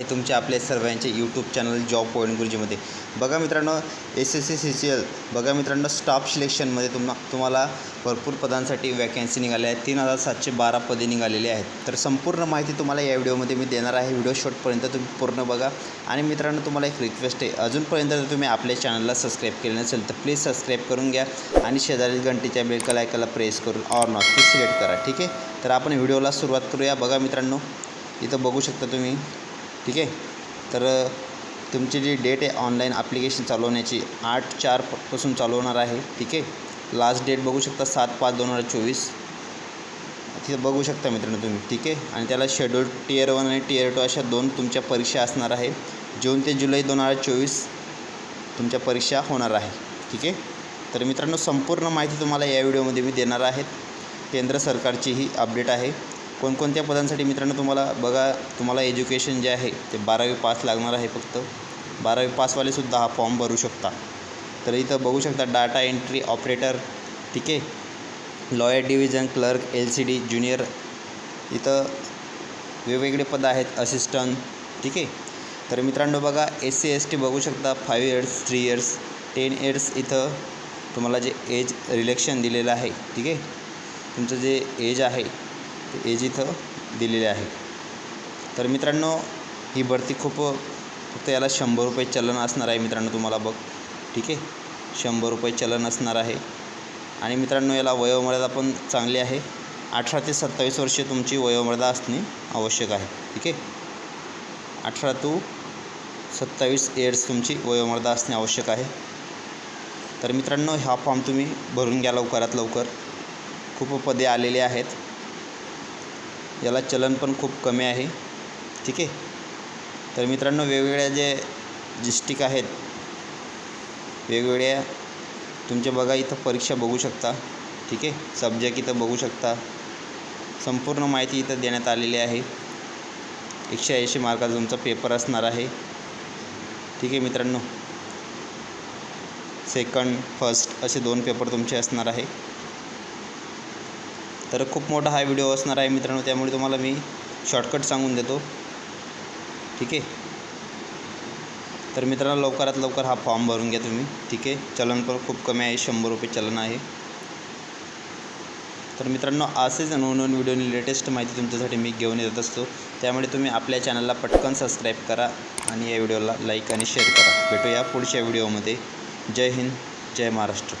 तुमचे आपले सर्वांचे यूट्यूब चॅनल जॉब पॉईंट गुरुजीमध्ये बघा मित्रांनो S S C C C L बघा मित्रांनो स्टाफ सिलेक्शनमध्ये तुम्हा तुम्हाला भरपूर पदांसाठी वॅकन्सी निघाल्या आहेत. तीन हजार सातशे बारा पदे निघालेली आहेत. तर संपूर्ण माहिती तुम्हाला या व्हिडिओमध्ये मी देणार आहे. व्हिडिओ शॉर्टपर्यंत तुम्ही पूर्ण बघा. आणि मित्रांनो तुम्हाला एक रिक्वेस्ट आहे. अजूनपर्यंत जर तुम्ही आपल्या चॅनलला सबस्क्राईब केलं नसेल तर प्लीज सबस्क्राईब करून घ्या. आणि शेजारील घंटीच्या बेलकल ऐकायला प्रेस करून ऑर नॉट सिलेक्ट करा. ठीक आहे? तर आपण व्हिडिओला सुरुवात करूया. बघा मित्रांनो इथं बघू शकता तुम्ही. ठीक आहे? तर तुमची जी डेट आहे ऑनलाईन ॲप्लिकेशन चालवण्याची आठ चारपासून चालवणार चालू होणार आहे ठीक आहे? लास्ट डेट बघू शकता सात पाच दोन हजार चोवीस. तिथं बघू शकता मित्रांनो तुम्ही ठीक आहे? आणि त्याला शेड्यूल टीयर वन आणि टीयर टू अशा दोन तुमच्या परीक्षा असणार आहे. जून ते जुलै दोन हजार चोवीस तुमच्या परीक्षा होणार आहे ठीक आहे? तर मित्रांनो संपूर्ण माहिती तुम्हाला या व्हिडिओमध्ये मी देणार आहेत केंद्र सरकारची ही अपडेट आहे. कोणकोणत्या पदांसाठी मित्रांनो तुम्हाला बघा तुम्हाला एज्युकेशन जे आहे ते बारावी पास लागणार आहे फक्त. बारावी पासवालेसुद्धा हा फॉर्म भरू शकता. तर इथं बघू शकता डाटा एंट्री ऑपरेटर ठीक आहे? Lower division clerk L C D junior इथं वेगवेगळे पदं आहेत असिस्टंट ठीक आहे? तर मित्रांनो बघा एस सी एस टी बघू शकता five years three years ten years इथं तुम्हाला जे एज रिलेक्शन दिलेलं आहे ठीक आहे? तुमचं जे एज आहे ते एज इथं दिलेले आहे. तर मित्रांनो ही भरती खूप फक्त याला शंभर रुपये चलन असणार आहे मित्रांनो तुम्हाला बघ. ठीक आहे? शंभर रुपये चलन असणार आहे. आणि मित्रांनो याला वयोमर्यादा पण चांगली आहे. अठरा ते सत्तावीस वर्षे तुमची वयोमर्यादा असणे आवश्यक आहे. ठीक आहे? अठरा टू सत्तावीस इयर्स तुमची वयोमर्यादा असणे आवश्यक आहे. तर मित्रांनो हा फॉर्म तुम्ही भरून घ्या लवकरात लवकर. खूप पदे आलेले आहेत. याला चलन पण खूप कमी आहे. ठीक आहे? तर मित्रांनो वेगवेगळ्या जे डिस्ट्रिक आहेत वेगवेगळ्या तुमच्या बघा इथं परीक्षा बघू शकता. ठीक आहे? सब्जेक्ट इथं बघू शकता. संपूर्ण माहिती इथं देण्यात आलेली आहे. एकशे ऐंशी मार्काचा तुमचा पेपर असणार आहे. ठीक आहे मित्रांनो? सेकंड फर्स्ट असे दोन पेपर तुमचे असणार आहे. तर खूप मोठा हा व्हिडिओ असणार आहे मित्रांनो त्यामुळे तुम्हाला मी शॉर्टकट सांगून देतो. ठीक आहे? तर मित्रांनो लवकरात लवकर हा फॉर्म भरून घ्या तुम्ही. ठीक आहे? चलन पण खूप कमी आहे शंभर रुपये चलन आहे. तर मित्रांनो असेच नवनवीन व्हिडिओनी लेटेस्ट माहिती तुमच्यासाठी मी घेऊन येत असतो. त्यामुळे तुम्ही आपल्या चॅनलला पटकन सबस्क्राईब करा आणि या व्हिडिओला लाईक आणि शेअर करा. भेटूया पुढच्या व्हिडिओमध्ये. जय हिंद जय महाराष्ट्र.